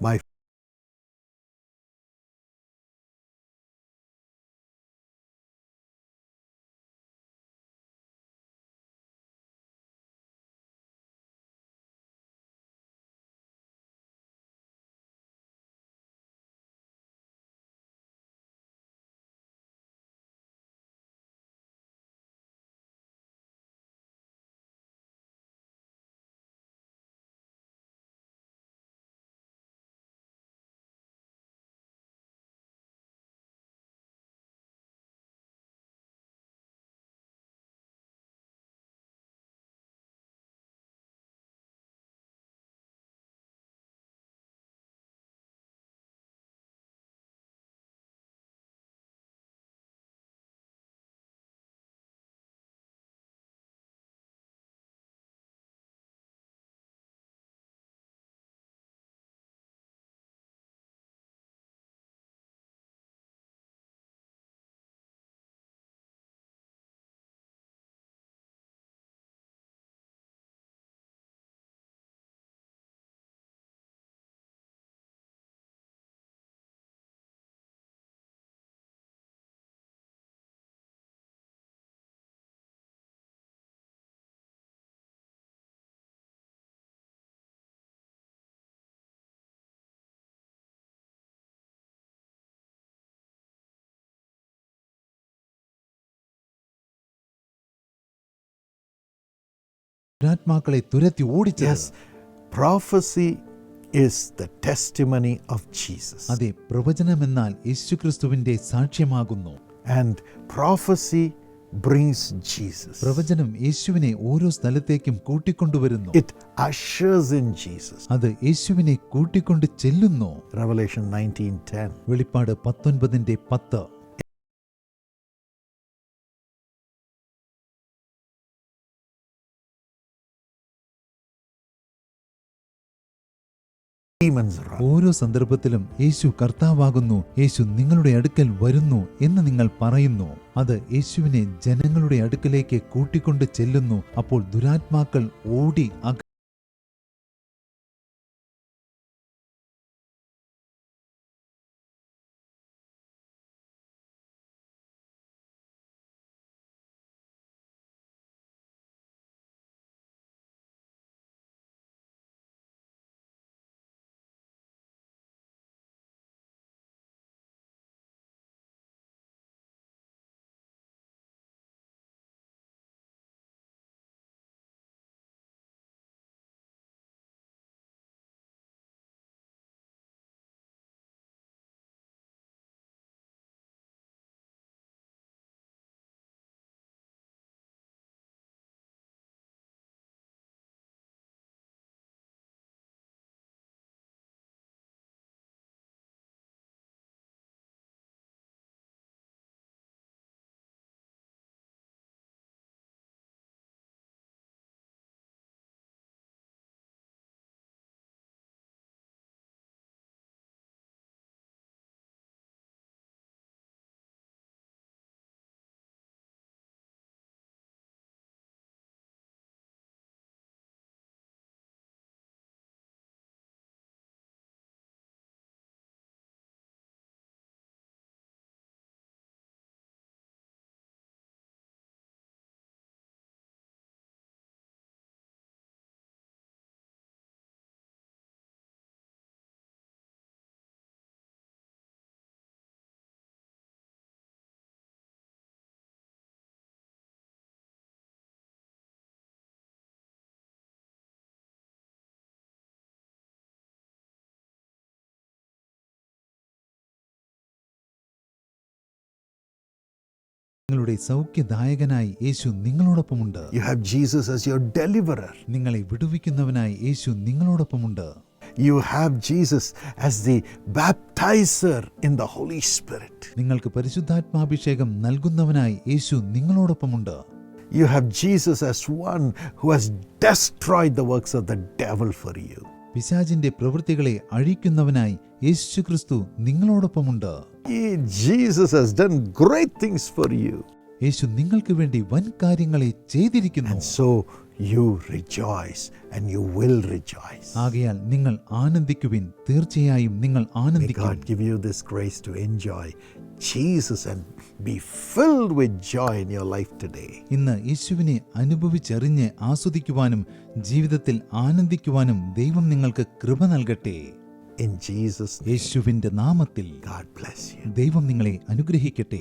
My ദുരാത്മാക്കളെ തുരത്തി ഓടിച്ചത്. Prophecy is the testimony of Jesus അതെ പ്രവചനം എന്നാൽ യേശുക്രിസ്തുവിന്റെ സാക്ഷ്യമാകുന്നു. ആൻഡ് പ്രോഫസി ബ്രിങ്സ് ജീസസ് പ്രവചനം യേശുവിനെ ഓരോ സ്ഥലത്തേക്കും കൂട്ടിക്കൊണ്ടുവരുന്നു. ഇറ്റ് അഷേഴ്സ് ഇൻ ജീസസ് അത് യേശുവിനെ കൂട്ടിക്കൊണ്ട് ചെല്ലുന്നു. റെവലേഷൻ 19:10 വെളിപ്പാട് 19:10 ഓരോ സന്ദർഭത്തിലും യേശു കർത്താവാകുന്നു യേശു നിങ്ങളുടെ അടുക്കൽ വരുന്നു എന്ന് നിങ്ങൾ പറയുന്നു. അത് യേശുവിനെ ജനങ്ങളുടെ അടുക്കലേക്ക് കൂട്ടിക്കൊണ്ട് ചെല്ലുന്നു. അപ്പോൾ ദുരാത്മാക്കൾ ഓടി നിങ്ങളുടെ സൗഖ്യദായകനായി യേശു നിങ്ങളോടൊപ്പമുണ്ട്. You have Jesus as your deliverer നിങ്ങളെ വിടുവിക്കുന്നവനായി യേശു നിങ്ങളോടൊപ്പമുണ്ട്. You have Jesus as the baptiser in the Holy Spirit നിങ്ങൾക്ക് പരിശുദ്ധാത്മാഭിഷേകം നൽകുന്നവനായി യേശു നിങ്ങളോടൊപ്പമുണ്ട്. You have Jesus as one who has destroyed the works of the devil for you പിശാചിന്റെ പ്രവൃത്തികളെ അഴിക്കുന്നവനായി യേശുക്രിസ്തു നിങ്ങളോടൊപ്പമുണ്ട്. Jesus has done great things for you. യേശു നിങ്ങൾക്ക് വേണ്ടി വൻ കാര്യങ്ങളെ ചെയ്തിരിക്കുന്നു And so you rejoice and you will rejoice. ആകയാൽ നിങ്ങൾ ആനന്ദിക്കുവിൻ തീർച്ചയായും നിങ്ങൾ May ആനന്ദിക്കും God give you this grace to enjoy Jesus and be filled with joy in your life today. ഇന്ന് യേശുവിനെ അനുഭവിച്ചറിഞ്ഞ് ആസ്വദിക്കുവാനും ജീവിതത്തിൽ ആനന്ദിക്കുവാനും ദൈവം നിങ്ങൾക്ക് കൃപ നൽകട്ടെ In ജീസസ് യേശുവിന്റെ യേശുവിന്റെ നാമത്തിൽ ബ്ലെസ്. ദൈവം നിങ്ങളെ അനുഗ്രഹിക്കട്ടെ